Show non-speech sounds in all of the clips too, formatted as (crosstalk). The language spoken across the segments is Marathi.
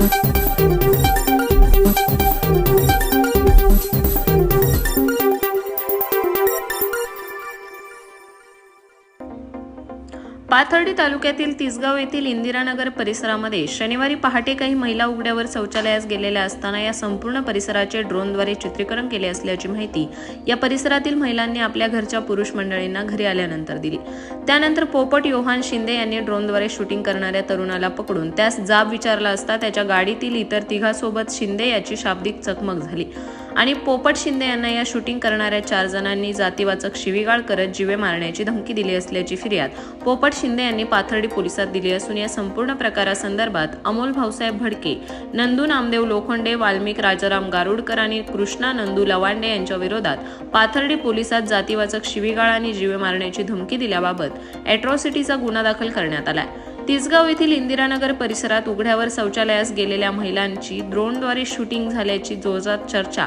thank you पाथर्डी तालुक्यातील तिसगाव येथील इंदिरानगर परिसरामध्ये शनिवारी पहाटे काही महिला उघड्यावर शौचालयास गेलेल्या असताना या संपूर्ण परिसराचे ड्रोनद्वारे चित्रीकरण केले असल्याची माहिती या परिसरातील महिलांनी आपल्या घरच्या पुरुष मंडळींना घरी आल्यानंतर दिली. त्यानंतर पोपट योहान शिंदे यांनी ड्रोनद्वारे शूटिंग करणाऱ्या तरुणाला पकडून त्यास जाब विचारला असता त्याच्या गाडीतील इतर तिघासोबत शिंदे याची शाब्दिक चकमक झाली आणि पोपट शिंदे यांना या शूटिंग करणाऱ्या चार जणांनी जातीवाचक शिवीगाळ करत जीवे मारण्याची धमकी दिली असल्याची फिर्याद पोपट शिंदे यांनी पाथर्डी पोलिसात दिली असून या संपूर्ण प्रकारासंदर्भात अमोल भाऊसाहेब भडके नंदू नामदेव लोखंडे वाल्मिक राजाराम गारुडकर आणि कृष्णा नंदू लवांडे यांच्या विरोधात पाथर्डी पोलिसात जातीवाचक शिवीगाळ आणि जीवे मारण्याची धमकी दिल्याबाबत अॅट्रॉसिटीचा गुन्हा दाखल करण्यात आलाय. तिसगाव येथील इंदिरानगर परिसरात उघड्यावर शौचालयास गेलेल्या महिलांची ड्रोनद्वारे शूटिंग झाल्याची जोरदार चर्चा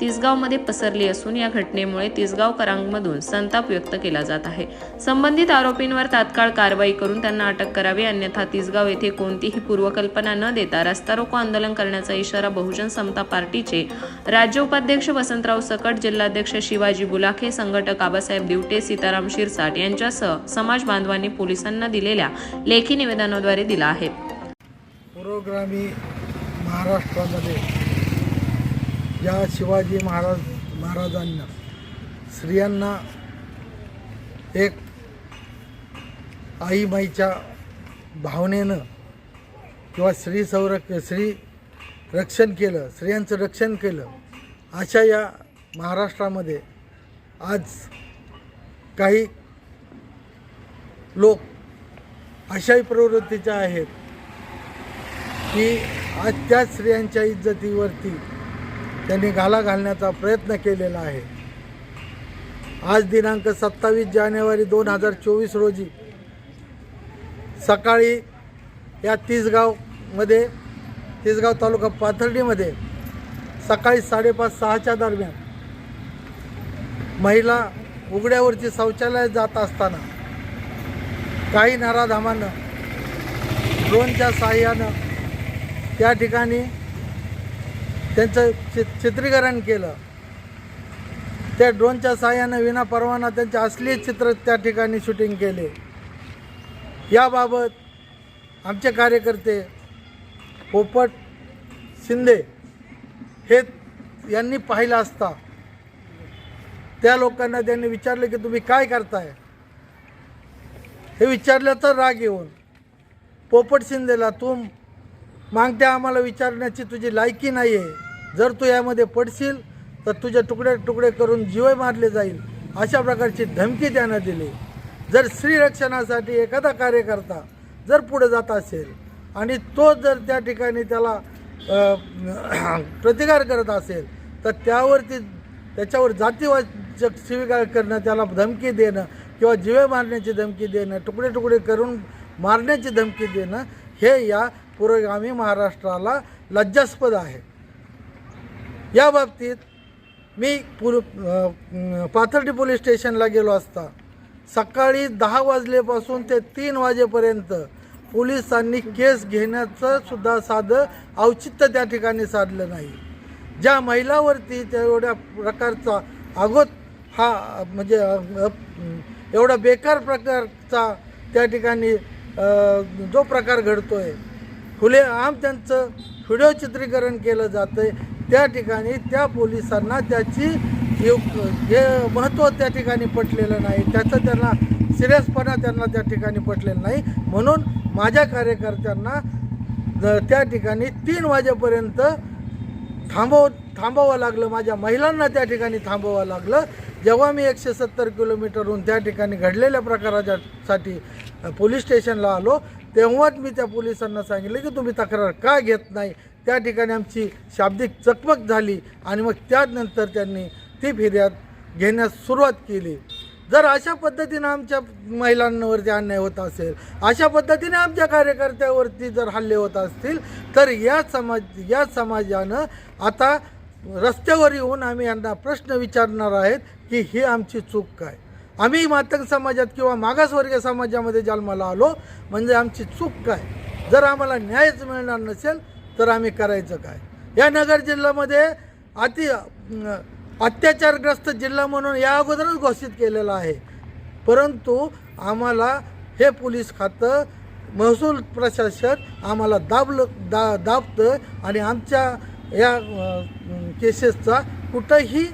तिसगावमध्ये पसरली असून या घटनेमुळे तिसगावकरांमधून संताप व्यक्त केला जात आहे. संबंधित आरोपींवर तात्काळ कारवाई करून त्यांना अटक करावी अन्यथा तिसगाव येथे कोणतीही पूर्वकल्पना न देता रस्ता रोको आंदोलन करण्याचा इशारा बहुजन समता पार्टीचे राज्य उपाध्यक्ष वसंतराव सकट जिल्हाध्यक्ष शिवाजी बुलाखे संघटक आबासाहेब दिवटे सीताराम शिरसाट यांच्यासह समाज बांधवांनी पोलिसांना दिलेल्या लेखी निवेदनाद्वारे दिला आहे. पुरोग्रामी महाराष्ट्रामध्ये या शिवाजी महाराज महाराजांना स्त्रियांना एक आईमाईच्या भावनेनं किंवा स्त्री संरक्ष स्त्री रक्षण केलं स्त्रियांचं रक्षण केलं अशा या महाराष्ट्रामध्ये आज काही लोक अशाही प्रवृत्तीच्या आहेत की आज त्या स्त्रियांच्या इज्जतीवरती त्यांनी घाला घालण्याचा प्रयत्न केलेला आहे. आज दिनांक सत्तावीस जानेवारी दोन हजार चोवीस रोजी सकाळी या तिसगावमध्ये तिसगाव तालुका पाथर्डीमध्ये सकाळी साडेपाच सहाच्या दरम्यान महिला उघड्यावरची शौचालयात जात असताना काही नराधामानं ड्रोनच्या साह्यानं त्या ठिकाणी त्यांचं चि चित्रीकरण केलं. त्या ड्रोनच्या साह्यानं विना परवाना त्यांचे असली चित्र त्या ठिकाणी शूटिंग केले. याबाबत आमचे कार्यकर्ते पोपट शिंदे हे यांनी पाहिलं असता. त्या लोकांना त्यांनी विचारलं की तुम्ही काय करताय? हे विचारलं तर राग येऊन पोपट शिंदेला तू मागत्या आम्हाला विचारण्याची तुझी लायकी नाही आहे जर तू यामध्ये पडशील तर तुझे तुकडे तुकडे करून जीवय मारले जाईल अशा प्रकारची धमकी त्यानं दिली. जर स्त्रीरक्षणासाठी एखादा कार्यकर्ता जर पुढे जात असेल आणि तो जर त्या ठिकाणी त्याला (clears throat) प्रतिकार करत असेल तर त्यावरती त्याच्यावर जातीवाचक स्वीकार करणं त्याला धमकी देणं किंवा जीवे मारण्याची धमकी देणं तुकडे तुकडे करून मारण्याची धमकी देणं हे या पुरोगामी महाराष्ट्राला लज्जास्पद आहे. या बाबतीत मी पुर पाथर्डी पोलीस स्टेशनला गेलो असता सकाळी दहा वाजलेपासून ते तीन वाजेपर्यंत पोलिसांनी केस घेण्याचं सुद्धा साधं औचित्य त्या ठिकाणी साधलं नाही. ज्या महिलावरती तेवढ्या प्रकारचा आगोत हा म्हणजे एवढा बेकार प्रकारचा त्या ठिकाणी जो प्रकार घडतो आहे आम त्यांचं व्हिडिओ चित्रीकरण केलं जातं आहे त्या ठिकाणी त्या पोलिसांना त्याची जे महत्त्व त्या ठिकाणी पटलेलं नाही. त्याचं त्यांना सिरियसपणा त्यांना त्या ठिकाणी पटलेलं नाही. म्हणून माझ्या कार्यकर्त्यांना ज- त्या ठिकाणी तीन वाजेपर्यंत थांबव थांबावं लागलं. माझ्या महिलांना त्या ठिकाणी थांबवावं लागलं. जेव्हा मी एकशे सत्तर किलोमीटरहून त्या ठिकाणी घडलेल्या प्रकारासाठी पोलीस स्टेशनला आलो तेव्हाच मी त्या पोलिसांना सांगितलं की तुम्ही तक्रार का घेत नाही? त्या ठिकाणी आमची शाब्दिक चकमक झाली आणि मग त्यानंतर त्यांनी ती फिर्याद घेण्यास सुरुवात केली. जर अशा पद्धतीनं आमच्या महिलांवरती अन्याय होत असेल अशा पद्धतीने आमच्या कार्यकर्त्यावरती जर हल्ले होत असतील तर या समाज या समाजानं आता रस्त्यावर येऊन आम्ही यांना प्रश्न विचारणार आहेत की ही आमची चूक काय? आम्ही मातंग समाजात किंवा मागासवर्गीय समाजामध्ये जन्माला आलो म्हणजे आमची चूक काय? जर आम्हाला न्यायच मिळणार नसेल तर आम्ही करायचं काय? या नगर जिल्ह्यामध्ये अति अत्याचारग्रस्त जिल्हा म्हणून या अगोदरच घोषित केलेला आहे. परंतु आम्हाला हे पोलीस खातं महसूल प्रशासन आम्हाला दाबलं दा दाबतं आणि आमच्या या केसेसचा कुठंही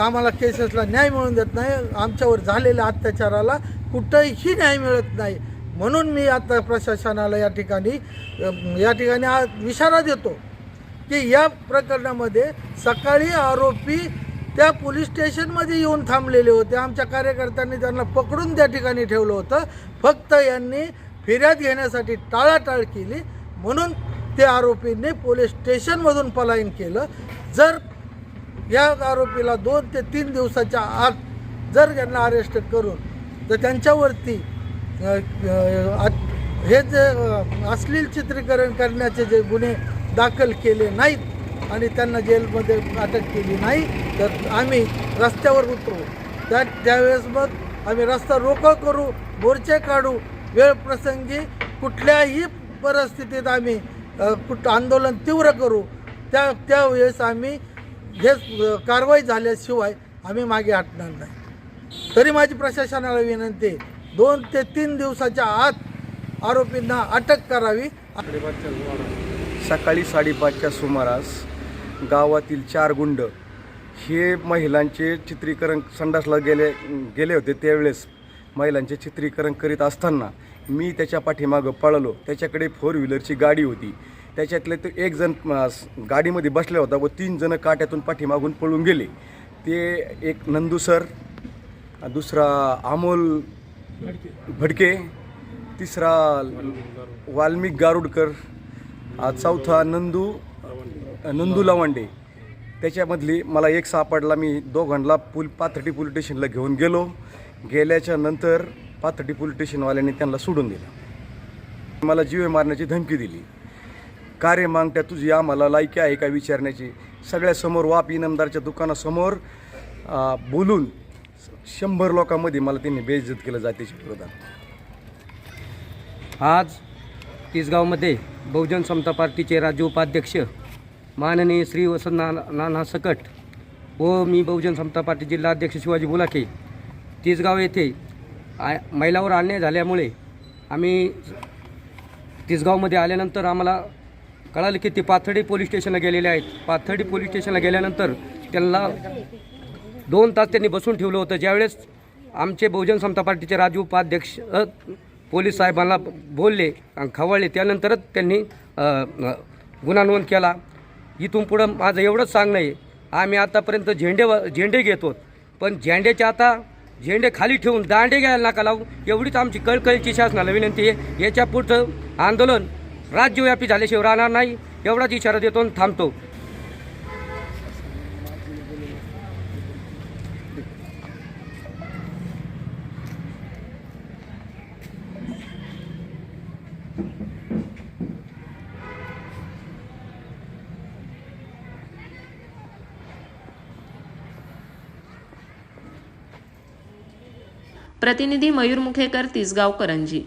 आम्हाला केसेसला न्याय मिळून देत नाही. आमच्यावर झालेल्या अत्याचाराला कुठंही न्याय मिळत नाही. म्हणून मी आता प्रशासनाला या ठिकाणी या ठिकाणी हा इशारा देतो की या प्रकरणामध्ये सकाळी आरोपी त्या पोलीस स्टेशनमध्ये येऊन थांबलेले होते. आमच्या कार्यकर्त्यांनी त्यांना पकडून त्या ठिकाणी ठेवलं होतं. फक्त यांनी फिर्याद घेण्यासाठी टाळाटाळ केली. म्हणून त्या आरोपींनी पोलीस स्टेशनमधून पलायन केलं. जर या आरोपीला दोन ते तीन दिवसाच्या आत जर त्यांना अरेस्ट करून तर त्यांच्यावरती हे जे अश्लील चित्रीकरण करण्याचे जे गुन्हे दाखल केले नाहीत आणि त्यांना जेलमध्ये अटक केली नाही तर आम्ही रस्त्यावर उतरू. त्या त्यावेळेस मग आम्ही रस्ता रोको करू मोर्चे काढू. वेळ प्रसंगी कुठल्याही परिस्थितीत आम्ही कुठं आंदोलन तीव्र करू त्या त्यावेळेस आम्ही हे कारवाई झाल्याशिवाय आम्ही मागे हटणार नाही. तरी माझी प्रशासनाला विनंती आहे, दोन ते तीन दिवसाच्या आत आरोपींना अटक करावी. सकाळी साडेपाचच्या सुमारास गावातील चार गुंड हे महिलांचे चित्रीकरण संडासला गेले गेले होते त्यावेळेस महिलांचे चित्रीकरण करीत असताना मी त्याच्या पाठीमागं पळालो. त्याच्याकडे फोर व्हीलरची गाडी होती. त्याच्यातले ते एक जण गाडीमध्ये बसला होता व तीन जण काट्यातून पाठीमागून पळून गेले. ते एक नंदू सर दुसरा अमोल भडके तिसरा वाल्मिक गारुडकर चौथा नंदू नंदू लवांडे. त्याच्यामधली मला एक सापडला मी दोघांना पुल पाथर्डी पोलीस स्टेशनला घेऊन गेलो. गेल्याच्यानंतर पाथर्डी पोलीस स्टेशनवाल्याने त्यांना सोडून दिलं. मला जीवे मारण्याची धमकी दिली. कार्य मागत्या तुझी आम्हाला लायकी आहे का विचारण्याची? सगळ्यासमोर वाप इनामदारच्या दुकानासमोर बोलून शंभर लोकांमध्ये मला त्यांनी बेइज्जत केलं जातीच्या विरोधात आज तिसगावमध्ये बहुजन समता पार्टीचे राज्य उपाध्यक्ष माननीय श्री वसंत नाना नाना सकट व मी बहुजन समता पार्टी जिल्हाध्यक्ष शिवाजी बुलाखे तिसगाव येथे आ महिलावर अन्याय झाल्यामुळे आम्ही तिसगावमध्ये आल्यानंतर आम्हाला कळालं की ते पाथर्डी पोलीस स्टेशनला गेलेले आहेत. पाथर्डी पोलीस स्टेशनला गेल्यानंतर त्यांना दोन तास त्यांनी बसून ठेवलं होतं. ज्यावेळेस आमचे बहुजन समता पार्टीचे राजू उपाध्यक्ष पोलीस साहेबांना बोलले आणि खवळले त्यानंतरच त्यांनी गुन्हा नोंद केला. इथून पुढं माझं एवढंच सांगणं आहे आम्ही आतापर्यंत झेंडे व- झेंडे घेतो पण झेंड्याचे आता झेंडे खाली ठेवून दांडे घ्यायला नका लावू. एवढीच आमची कळकळीची शासनाला विनंती आहे. याच्या पुढचं आंदोलन राज्यव्यापी झाल्याशिवाय राहणार नाही एवढाच इशारा देतो आणि थांबतो. प्रतिनिधी मयूर मुखेकर तिसगाव करंजी.